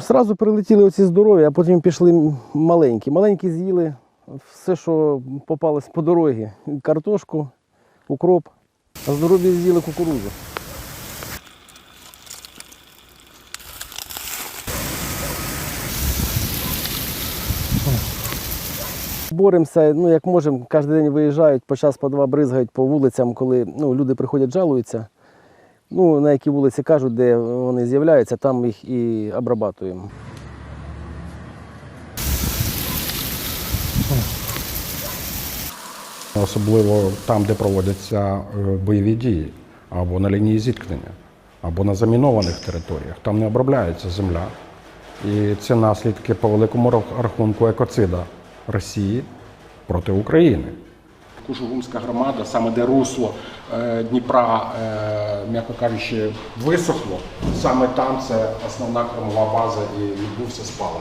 Сразу прилетіли оці здорові, а потім пішли маленькі. Маленькі з'їли все, що попалось по дорозі. Картошку, укроп, а здорові з'їли кукурудзу. Боремося, ну як можемо, кожен день виїжджають, по час по два бризгають по вулицям, коли ну, люди приходять, жалуються. Ну, на які вулиці кажуть, де вони з'являються, там їх і обрабатуємо. Особливо там, де проводяться е, бойові дії, або на лінії зіткнення, або на замінованих територіях. Там не обробляється земля. І це наслідки по великому рах- рахунку екоцида Росії проти України. Кушугумська громада, саме де русло е, Дніпра, е, м'яко кажучи, висохло, саме там це основна кормова база і відбувся спалах.